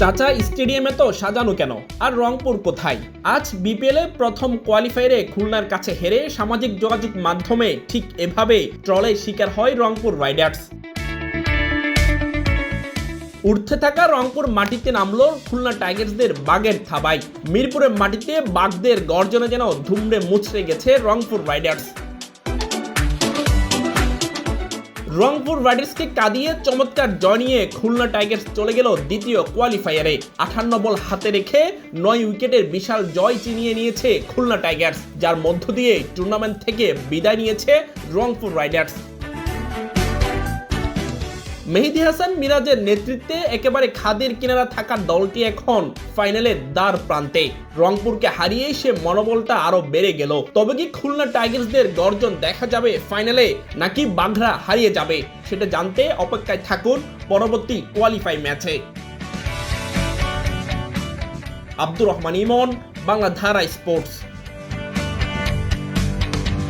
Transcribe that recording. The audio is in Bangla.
চাচা, স্টেডিয়ামে তো সাজানো কেন? আর রংপুর কোথায়? আজ বিপিএল প্রথম কোয়ালিফায়ারে খুলনার কাছে হেরে সামাজিক যোগাযোগ মাধ্যমে ঠিক এভাবে ট্রলে শিকার হয় রংপুর রাইডার্স। উঠতে থাকা রংপুর মাটিতে নামলো খুলনা টাইগার্সদের বাগের থাবায়। মিরপুরের মাটিতে বাঘদের গর্জনে যেন ধুমড়ে মুচড়ে গেছে রংপুর রাইডার্স। রংপুর রাইডার্সকে কাঁদিয়ে চমৎকার জয় নিয়ে খুলনা টাইগার্স চলে গেল দ্বিতীয় কোয়ালিফায়ারে। আঠান্ন বল হাতে রেখে নয় উইকেটের বিশাল জয় চিনিয়ে নিয়েছে খুলনা টাইগার্স, যার মধ্য দিয়ে টুর্নামেন্ট থেকে বিদায় নিয়েছে রংপুর রাইডার্স। মেহেদি হাসান মিরাজের নেতৃত্বে একেবারে খাদের কিনারা থাকা দলটি এখন ফাইনালের দ্বার প্রান্তে। রংপুরকে হারিয়ে সে মনোবলটা আরও বেড়ে গেল। তবে কি খুলনা টাইগার্সদের গর্জন দেখা যাবে ফাইনালে, নাকি বাঘরা হারিয়ে যাবে? সেটা জানতে অপেক্ষায় থাকুন পরবর্তী কোয়ালিফাই ম্যাচে। আব্দুর রহমান ইমন, বাংলা ধারা স্পোর্টস।